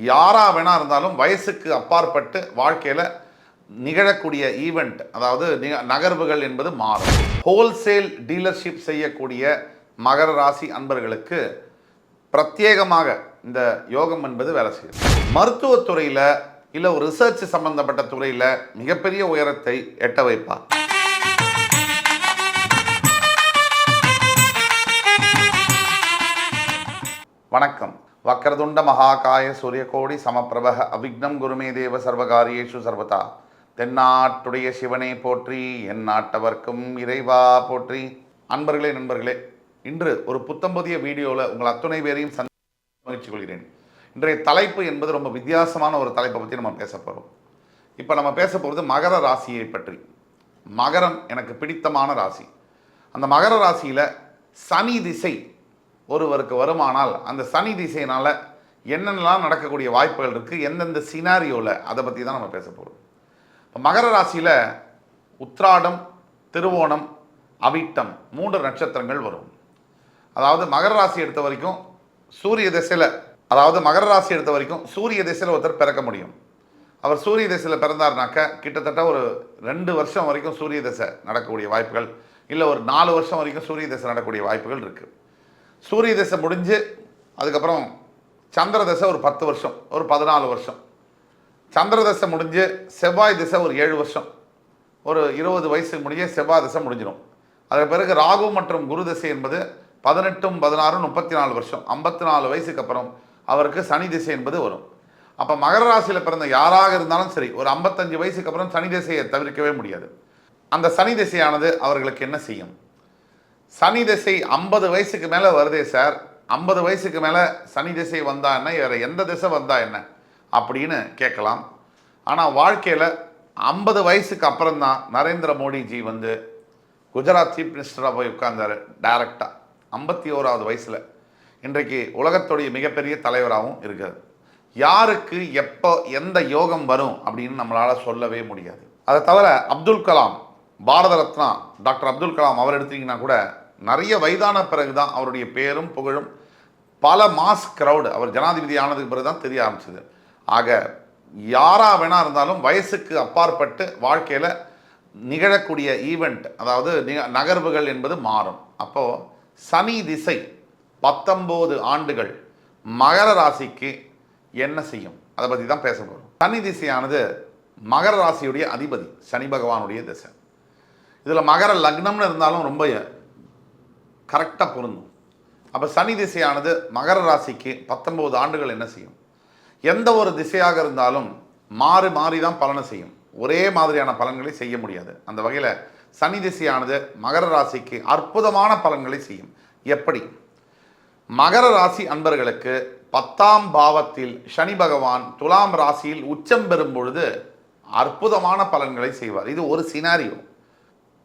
யாராக வேணா இருந்தாலும் வயசுக்கு அப்பாற்பட்டு வாழ்க்கையில் நிகழக்கூடிய ஈவெண்ட் அதாவது நிக- நகர்வுகள் என்பது மாறும். ஹோல்சேல் டீலர்ஷிப் செய்யக்கூடிய மகர ராசி அன்பர்களுக்கு பிரத்யேகமாக இந்த யோகம் என்பது வேலை செய்யும். மருத்துவத்துறையில் இல்லை ஒரு ரிசர்ச் சம்பந்தப்பட்ட துறையில் மிகப்பெரிய உயரத்தை எட்ட வைப்பார். வணக்கம். வக்ரதுண்ட மகாகாய சூரியகோடி சமப்பிரபக அவிக்னம் குருமே தேவ சர்வகாரியேஷு சர்வதா. தென்னாட்டுடைய சிவனை போற்றி என் நாட்டவர்க்கும் இறைவா போற்றி. அன்பர்களே நண்பர்களே இன்று ஒரு புத்தம்புதிய வீடியோவில் உங்கள் அத்துணை பேரையும் சந்தி மகிழ்ச்சி கொள்கிறேன் இன்றைய தலைப்பு என்பது ரொம்ப வித்தியாசமான ஒரு தலைப்பை பற்றி நம்ம பேச போகிறோம் இப்போ நம்ம பேச போகிறது மகர ராசியை பற்றி. மகரம் எனக்கு பிடித்தமான ராசி. அந்த மகர ராசியில் சனி திசை ஒருவருக்கு வருமானால் அந்த சனி திசையினால் என்னென்னலாம் நடக்கக்கூடிய வாய்ப்புகள் இருக்குது எந்தெந்த சினாரியோவில் அதை பற்றி தான் நம்ம பேச போகிறோம் இப்போ மகர ராசியில் உத்ராடம் திருவோணம் அவிட்டம் மூன்று நட்சத்திரங்கள் வரும். அதாவது மகர ராசி எடுத்த வரைக்கும் சூரிய திசையில் அதாவது மகர ராசி எடுத்த வரைக்கும் சூரிய திசையில் ஒருத்தர் பிறக்க முடியும். அவர் சூரிய திசையில் பிறந்தார்னாக்க கிட்டத்தட்ட ஒரு ரெண்டு வருஷம் வரைக்கும் சூரிய திசை நடக்கக்கூடிய வாய்ப்புகள் இல்லை ஒரு நாலு வருஷம் வரைக்கும் சூரிய திசை நடக்கக்கூடிய வாய்ப்புகள் இருக்குது சூரிய திசை முடிஞ்சு அதுக்கப்புறம் சந்திர தசை ஒரு பத்து வருஷம் ஒரு பதினாலு வருஷம். சந்திர தசை முடிஞ்சு செவ்வாய் திசை ஒரு ஏழு வருஷம். ஒரு இருபது வயசு முடிஞ்சு செவ்வாய் திசை முடிஞ்சிடும். அதற்கு பிறகு ராகு மற்றும் குரு திசை என்பது பதினெட்டும் பதினாறும் முப்பத்தி நாலு வருஷம். ஐம்பத்தி நாலு வயசுக்கு அப்புறம் அவருக்கு சனி திசை என்பது வரும். அப்போ மகர ராசியில் பிறந்த யாராக இருந்தாலும் சரி ஒரு ஐம்பத்தஞ்சு வயசுக்கு அப்புறம் சனி திசையை தவிர்க்கவே முடியாது. அந்த சனி திசையானது அவர்களுக்கு என்ன செய்யும்? சனி திசை ஐம்பது வயசுக்கு மேலே வருதே சார். ஐம்பது வயசுக்கு மேலே சனி திசை வந்தா என்ன? வேறு எந்த திசை வந்தா என்ன? அப்படின்னு கேட்கலாம். ஆனால் வாழ்க்கையில் ஐம்பது வயசுக்கு அப்புறம் தான் நரேந்திர மோடிஜி வந்து குஜராத் சீஃப் மினிஸ்டராக போய் உட்கார்ந்தார் டைரக்டாக ஐம்பத்தி ஓராவது வயசில். இன்றைக்கு உலகத்துடைய மிகப்பெரிய தலைவராகவும் இருக்கார். யாருக்கு எப்போ எந்த யோகம் வரும் அப்படின்னு நம்மளால் சொல்லவே முடியாது. அதை தவிர அப்துல் கலாம் பாரத ரத்னா டாக்டர் அப்துல் கலாம் அவர் எடுத்தீங்கன்னா கூட நிறைய வயதான பிறகு தான் அவருடைய பேரும் புகழும். பல மாஸ் க்ரௌடு அவர் ஜனாதிபதி ஆனதுக்கு பிறகு தான் தெரிய ஆரம்பிச்சது. ஆக யாராக வேணா இருந்தாலும் வயசுக்கு அப்பாற்பட்டு வாழ்க்கையில் நிகழக்கூடிய ஈவெண்ட் அதாவது நிக- நகர்வுகள் என்பது மாறும். அப்போது சனி திசை பத்தொம்போது ஆண்டுகள் மகர ராசிக்கு என்ன செய்யும்? அதை பற்றி தான் பேச போகிறோம் சனி திசையானது மகர ராசியுடைய அதிபதி சனி பகவானுடைய திசை. இதில் மகர லக்னம்னு இருந்தாலும் ரொம்ப கரெக்டாக பொருந்தும். அப்போ சனி திசையானது மகர ராசிக்கு பத்தொம்போது ஆண்டுகள் என்ன செய்யும்? எந்த ஒரு திசையாக இருந்தாலும் மாறி மாறி தான் பலனை செய்யும். ஒரே மாதிரியான பலன்களை செய்ய முடியாது. அந்த வகையில் சனி திசையானது மகர ராசிக்கு அற்புதமான பலன்களை செய்யும். எப்படி? மகர ராசி அன்பர்களுக்கு பத்தாம் பாவத்தில் சனி பகவான் துலாம் ராசியில் உச்சம் பெறும் பொழுது அற்புதமான பலன்களை செய்வார். இது ஒரு சினாரியோ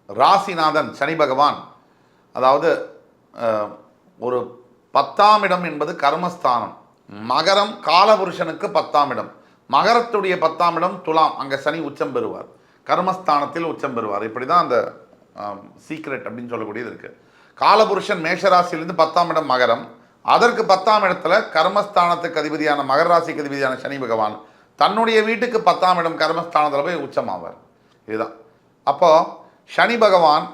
ராசிநாதன் சனி பகவான் அதாவது ஒரு பத்தாம் இடம் என்பது கர்மஸ்தானம். மகரம் காலபுருஷனுக்கு பத்தாம் இடம். மகரத்துடைய பத்தாம் இடம் துலாம். அங்கே சனி உச்சம் பெறுவார். கர்மஸ்தானத்தில் உச்சம் பெறுவார். இப்படி தான் அந்த சீக்ரெட் அப்படின்னு சொல்லக்கூடியது இருக்குது காலபுருஷன் மேஷராசியிலிருந்து பத்தாம் இடம் மகரம். அதற்கு பத்தாம் இடத்துல கர்மஸ்தானத்துக்கு அதிபதியான மகர ராசிக்கு அதிபதியான சனி பகவான். தன்னுடைய வீட்டுக்கு பத்தாம் இடம் கர்மஸ்தானத்தில் போய் உச்சமாவார். இதுதான். அப்போது சனி பகவான்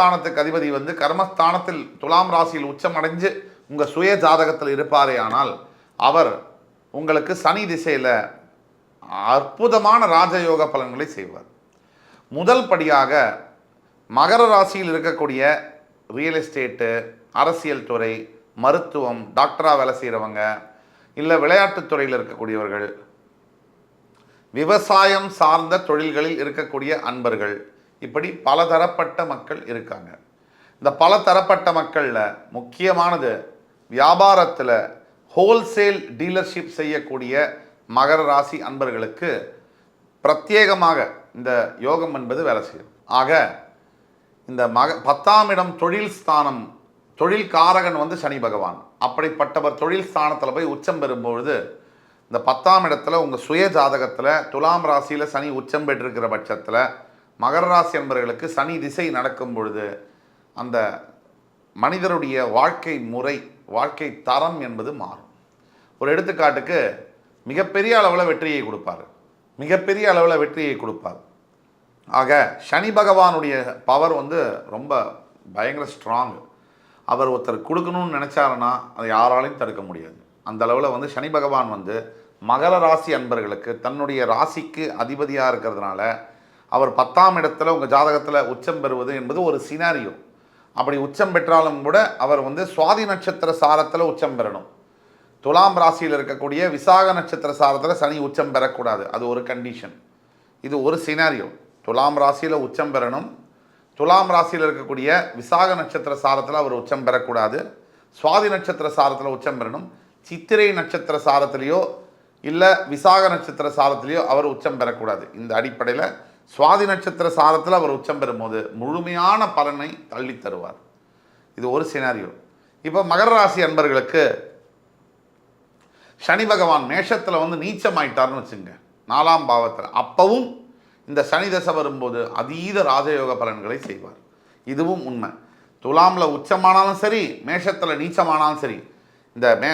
ஸ்தானத்துக்கு அதிபதி வந்து கர்மஸ்தானத்தில் துலாம் ராசியில் உச்சம் அடைஞ்சு உங்கள் சுய ஜாதகத்தில் இருப்பாரே ஆனால் அவர் உங்களுக்கு சனி திசையில் அற்புதமான ராஜயோக பலன்களை செய்வார். முதல் படியாக மகர ராசியில் இருக்கக்கூடிய ரியல் எஸ்டேட்டு அரசியல் துறை மருத்துவம் டாக்டராக வேலை செய்கிறவங்க இல்லை விளையாட்டுத்துறையில் இருக்கக்கூடியவர்கள் விவசாயம் சார்ந்த தொழில்களில் இருக்கக்கூடிய அன்பர்கள் இப்படி பலதரப்பட்ட மக்கள் இருக்காங்க. இந்த பலதரப்பட்ட மக்களில் முக்கியமானது வியாபாரத்தில் ஹோல்சேல் டீலர்ஷிப் செய்யக்கூடிய மகர ராசி அன்பர்களுக்கு பிரத்யேகமாக இந்த யோகம் என்பது வேலை செய்யும். ஆக இந்த மக பத்தாம் இடம் தொழில் ஸ்தானம் தொழில் காரகன் வந்து சனி பகவான். அப்படிப்பட்டவர் தொழில் ஸ்தானத்தில் போய் உச்சம் பெறும்பொழுது இந்த பத்தாம் இடத்துல உங்கள் சுய ஜாதகத்தில் துலாம் ராசியில் சனி உச்சம் பெற்றிருக்கிற பட்சத்தில் மகர ராசி என்பவர்களுக்கு சனி திசை நடக்கும் பொழுது அந்த மனிதருடைய வாழ்க்கை முறை வாழ்க்கை தரம் என்பது மாறும். ஒரு எடுத்துக்காட்டுக்கு மிகப்பெரிய அளவில் வெற்றியை கொடுப்பார். மிகப்பெரிய அளவில் வெற்றியை கொடுப்பார். ஆக சனி பகவானுடைய பவர் வந்து ரொம்ப பயங்கர ஸ்ட்ராங் அவர் ஒருத்தர் கொடுக்கணும்னு நினச்சாருன்னா அதை யாராலையும் தடுக்க முடியாது. அந்த அளவில் வந்து சனி பகவான் வந்து மகர ராசி அன்பர்களுக்கு தன்னுடைய ராசிக்கு அதிபதியாக இருக்கிறதுனால அவர் பத்தாம் இடத்துல உங்கள் ஜாதகத்தில் உச்சம் பெறுவது என்பது ஒரு சினாரியோ அப்படி உச்சம் பெற்றாலும் கூட அவர் வந்து சுவாதி நட்சத்திர சாரத்தில் உச்சம் பெறணும். துலாம் ராசியில் இருக்கக்கூடிய விசாக நட்சத்திர சாரத்தில் சனி உச்சம் பெறக்கூடாது. அது ஒரு கண்டிஷன் இது ஒரு சினாரியோ துலாம் ராசியில் உச்சம் பெறணும். துலாம் ராசியில் இருக்கக்கூடிய விசாக நட்சத்திர சாரத்தில் அவர் உச்சம் பெறக்கூடாது. சுவாதி நட்சத்திர சாரத்தில் உச்சம் பெறணும். சித்திரை நட்சத்திர சாரத்திலேயோ இல்லை விசாக நட்சத்திர சாரத்திலேயோ அவர் உச்சம் பெறக்கூடாது. இந்த அடிப்படையில் சுவாதி நட்சத்திர சாரத்தில் அவர் உச்சம் பெறும்போது முழுமையான பலனை தள்ளி தருவார். இது ஒரு சினாரியோ இப்போ மகர ராசி அன்பர்களுக்கு சனி பகவான் மேஷத்தில் வந்து நீச்சமாயிட்டார்னு வச்சுங்க நாலாம் பாவத்தில். அப்பவும் இந்த சனி தசை வரும்போது அதீத ராஜயோக பலன்களை செய்வார். இதுவும் உண்மை. துலாமில் உச்சமானாலும் சரி மேஷத்தில் நீச்சமானாலும் சரி இந்த மே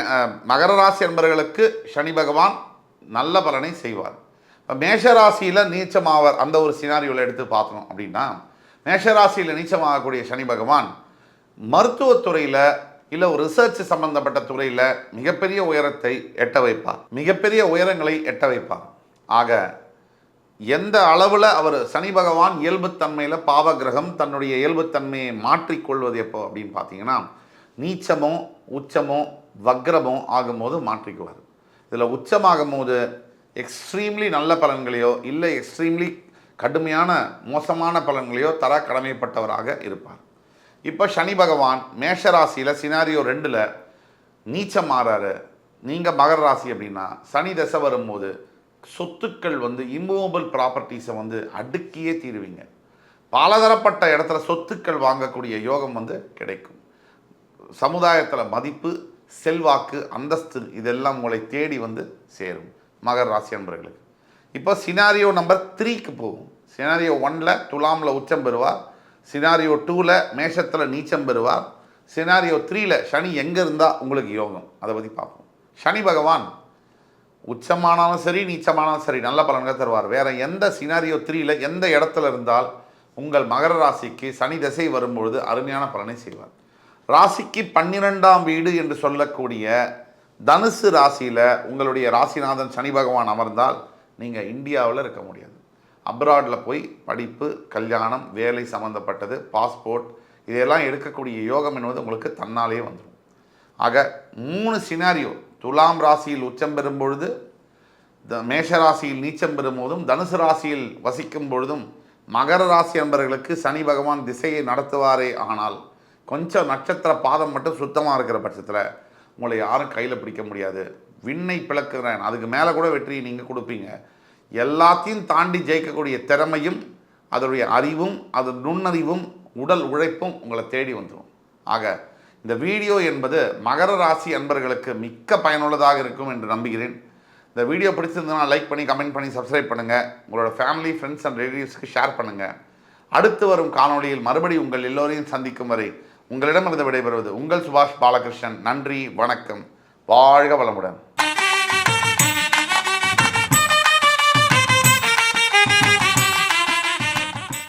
மகர ராசி அன்பர்களுக்கு சனி பகவான் நல்ல பலனை செய்வார். இப்போ மேஷராசியில் நீச்சமாவார். அந்த ஒரு சினாரியோவில் எடுத்து பார்த்தோம் அப்படின்னா மேஷராசியில் நீச்சமாகக்கூடிய சனி பகவான் மருத்துவத்துறையில் இல்லை ஒரு ரிசர்ச் சம்பந்தப்பட்ட துறையில் மிகப்பெரிய உயரத்தை எட்ட வைப்பார். மிகப்பெரிய உயரங்களை எட்ட வைப்பார். ஆக எந்த அளவில் அவர் சனி பகவான் இயல்புத்தன்மையில் பாவகிரகம் தன்னுடைய இயல்புத்தன்மையை மாற்றிக்கொள்வது எப்போ அப்படின்னு பார்த்தீங்கன்னா நீச்சமோ உச்சமோ வக்ரமோ ஆகும்போது மாற்றிக்குவார். இதில் உச்சமாகும் போது எக்ஸ்ட்ரீம்லி நல்ல பலன்களையோ இல்லை எக்ஸ்ட்ரீம்லி கடுமையான மோசமான பலன்களையோ தர கடமைப்பட்டவராக இருப்பார். இப்போ சனி பகவான் மேஷ ராசியில் சினாரியோ ரெண்டில் நீச்சம் மாறாரு நீங்கள் மகர ராசி அப்படின்னா சனி தசை வரும்போது சொத்துக்கள் வந்து இம்மூவபிள் ப்ராப்பர்ட்டிஸை வந்து அடுக்கியே தீருவீங்க. பலதரப்பட்ட இடத்துல சொத்துக்கள் வாங்கக்கூடிய யோகம் வந்து கிடைக்கும். சமுதாயத்தில் மதிப்பு செல்வாக்கு அந்தஸ்து இதெல்லாம் உங்களை தேடி வந்து சேரும். மகர ராசி அன்பர்களுக்கு. இப்போ சினாரியோ நம்பர் த்ரீக்கு போகும் சினாரியோ ஒனில் துலாமில் உச்சம் பெறுவார். சினாரியோ டூவில் மேஷத்தில் நீச்சம் பெறுவார். சினாரியோ த்ரீயில் சனி எங்கே இருந்தால் உங்களுக்கு யோகம்? அதை பற்றி பார்ப்போம். சனி பகவான் உச்சமானாலும் சரி நீச்சமானாலும் சரி நல்ல பலன்களை தருவார். வேறு எந்த சினாரியோ த்ரீல எந்த இடத்துல இருந்தால் உங்கள் மகர ராசிக்கு சனி திசை வரும்பொழுது அருமையான பலனை செய்வார். ராசிக்கு பன்னிரெண்டாம் வீடு என்று சொல்லக்கூடிய தனுசு ராசியில் உங்களுடைய ராசிநாதன் சனி பகவான் அமர்ந்தால் நீங்கள் இந்தியாவில் இருக்க முடியாது. அப்ராடில் போய் படிப்பு கல்யாணம் வேலை சம்மந்தப்பட்டது பாஸ்போர்ட் இதையெல்லாம் எடுக்கக்கூடிய யோகம் என்பது உங்களுக்கு தன்னாலே வந்துடும். ஆக மூணு சினாரியோ துலாம் ராசியில் உச்சம் பெறும் பொழுது த மேஷ ராசியில் நீச்சம் பெறும் போதும் தனுசு ராசியில் வசிக்கும் பொழுதும் மகர ராசி என்பர்களுக்கு சனி பகவான் திசையை நடத்துவாரே ஆனால் கொஞ்சம் நட்சத்திர பாதம் மட்டும் சுத்தமாக இருக்கிற பட்சத்தில் உங்களை யாரும் கையில் பிடிக்க முடியாது. விண்ணை பிளக்குறேன். அதுக்கு மேலே கூட வெற்றியை நீங்கள் கொடுப்பீங்க. எல்லாத்தையும் தாண்டி ஜெயிக்கக்கூடிய திறமையும் அதனுடைய அறிவும் அது நுண்ணறிவும் உடல் உழைப்பும் உங்களை தேடி வந்துடும் ஆக இந்த வீடியோ என்பது மகர ராசி அன்பர்களுக்கு மிக்க பயனுள்ளதாக இருக்கும் என்று நம்புகிறேன். இந்த வீடியோ பிடிச்சிருந்ததுன்னா லைக் பண்ணி கமெண்ட் பண்ணி சப்ஸ்கிரைப் பண்ணுங்கள் உங்களோட ஃபேமிலி ஃப்ரெண்ட்ஸ் அண்ட் ரிலேட்டிவ்ஸ்க்கு ஷேர் பண்ணுங்கள் அடுத்து வரும் காணொளியில் மறுபடி உங்கள் எல்லோரையும் சந்திக்கும் வரை உங்களிடமிருந்து விடைபெறுவது உங்கள் சுபாஷ் பாலகிருஷ்ணன். நன்றி வணக்கம். வாழ்க வளமுடன்.